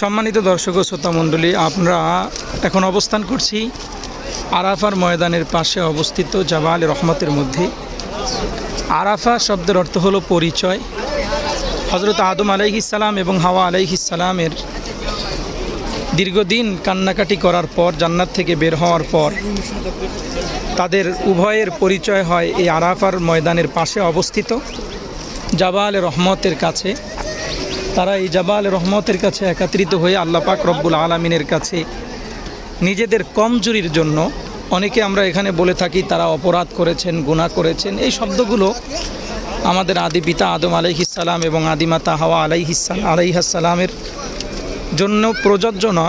সম্মানিত দর্শক ও শ্রোতা মণ্ডলী, আমরা এখন অবস্থান করছি আরাফার ময়দানের পাশে অবস্থিত জাবাল রহমতের মধ্যে। আরাফা শব্দের অর্থ হলো পরিচয়। হজরত আদম আলাইহিসাল্লাম এবং হাওয়া আলাইহিসাল্লামের দীর্ঘদিন কান্নাকাটি করার পর, জান্নাত থেকে বের হওয়ার পর তাদের উভয়ের পরিচয় হয় এই আরাফার ময়দানের পাশে অবস্থিত। জাবাল রহমতের কাছে তারা এই জাবাল রহমতের কাছে একত্রিত হয়ে আল্লাহ পাক রব্বুল আলমিনের কাছে নিজেদের কমজোরির জন্য অনেকে আমরা এখানে বলে থাকি তারা অপরাধ করেছেন, গুনাহ করেছেন। এই শব্দগুলো আমাদের আদি পিতা আদম আলাইহিসাল্লাম এবং আদিমাতা হাওয়া আলাইহিসাল্লাম আলাইহাসাল্লামের জন্য প্রযোজ্য না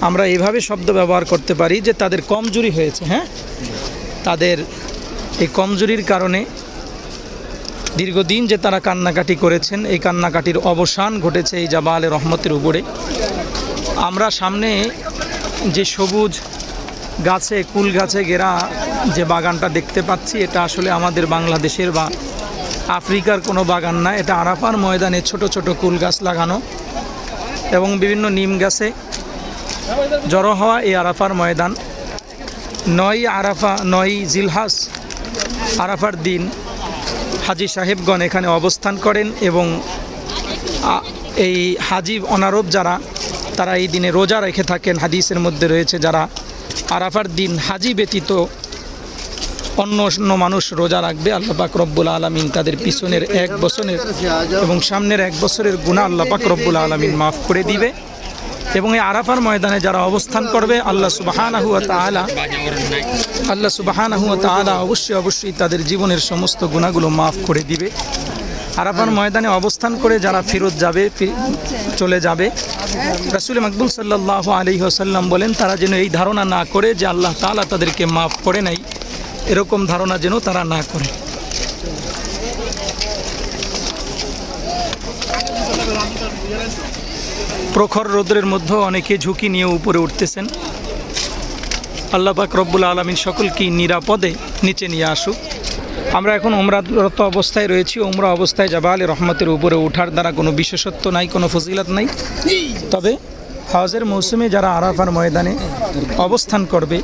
আমরা এভাবে শব্দ ব্যবহার করতে পারি যে তাদের কমজোরি হয়েছে হ্যাঁ? তাদের এই কমজোরির কারণে দীর্ঘদিন যে তারা কান্নাকাটি করেছেন, এই কান্নাকাটির অবসান ঘটেছে এই জাবালে রহমতের উপরে। আমরা সামনে যে সবুজ গাছে, কুল গাছে ঘেরা যে বাগানটা দেখতে পাচ্ছি, এটা আসলে আমাদের বাংলাদেশের বা আফ্রিকার কোনো বাগান না। এটা আরাফার ময়দানে ছোট ছোট কুল গাছ লাগানো এবং বিভিন্ন নিম গাছে জড়ো হওয়া এই আরাফার ময়দান। নয় আরাফা, নয় জিলহাস আরাফার দিন হাজি সাহেবগণ এখানে অবস্থান করেন এবং এই হাজি অনারব যারা, তারা এই দিনে রোজা রেখে থাকেন। হাদিসের মধ্যে রয়েছে যারা আরাফার দিন হাজি ব্যতীত অন্য অন্য মানুষ রোজা রাখবে, আল্লাহ পাক রব্বুল আলমিন তাদের পিছনের এক বছরের এবং সামনের এক বছরের গুণা আল্লাহ পাক রব্বুল আলমিন মাফ করে দিবে। এবং এই আরাফার ময়দানে যারা অবস্থান করবে, আল্লাহ সুবাহানাহু তাআলা, আল্লাহ সুবাহানাহু তাআলা অবশ্যই অবশ্যই তাদের জীবনের সমস্ত গুণাগুলো মাফ করে দিবে। আরাফার ময়দানে অবস্থান করে যারা ফেরত যাবে চলে যাবে, রাসুল মকবুল সাল্লাহ আলী আসাল্লাম বলেন, তারা যেন এই ধারণা না করে যে আল্লাহ তাআলা তাদেরকে মাফ করে নাই, এরকম ধারণা যেন তারা না করে। প্রখর রোদ্রের মধ্যে অনেকে ঝুঁকি নিয়ে উপরে উঠতেছেন। আল্লাহ পাক রব্বুল আলমিন সকলকে নিরাপদে নিচে নিয়ে আসুক। আমরা এখন ওমরারত অবস্থায় রয়েছি। ওমরা অবস্থায় যাবা আলী রহমতের উপরে ওঠার দ্বারা কোনো বিশেষত্ব নাই, কোনো ফজিলত নাই। তবে হজের মৌসুমে যারা আরাফার ময়দানে অবস্থান করবে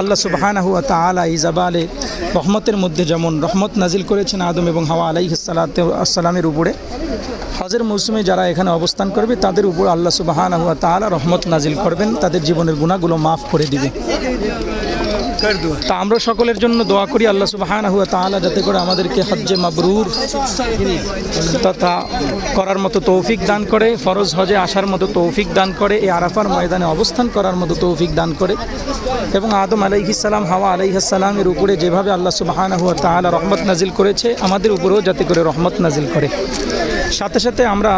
আল্লাহ সুবাহানাহু তাআলা এই জাবালে রহমতের মধ্যে যেমন রহমত নাজিল করেছেন আদম এবং হাওয়া আলাইহিসাল্লাত আসসালামের উপরে। হজের মৌসুমে যারা এখানে অবস্থান করবে, তাদের উপর আল্লাহ হুয়া তাআলা রহমত নাজিল করবেন, তাদের জীবনের গুণাগুলো মাফ করে দিবে। তা আমরা সকলের জন্য দোয়া করি আল্লাহ সুবাহানাহু তাআলা যাতে করে আমাদেরকে হজ্জে মাবরুর তথা করার মতো তৌফিক দান করে, ফরজ হজে আসার মতো তৌফিক দান করে, এই আরাফার ময়দানে অবস্থান করার মতো তৌফিক দান করে এবং আদম আলাইহিসাল্লাম হাওয়া আলাইহাসাল্লামের উপরে যেভাবে আল্লাহ সুবাহানাহু তাআলা রহমত নাজিল করেছে, আমাদের উপরেও যাতে করে রহমত নাজিল করে। সাথে সাথে আমরা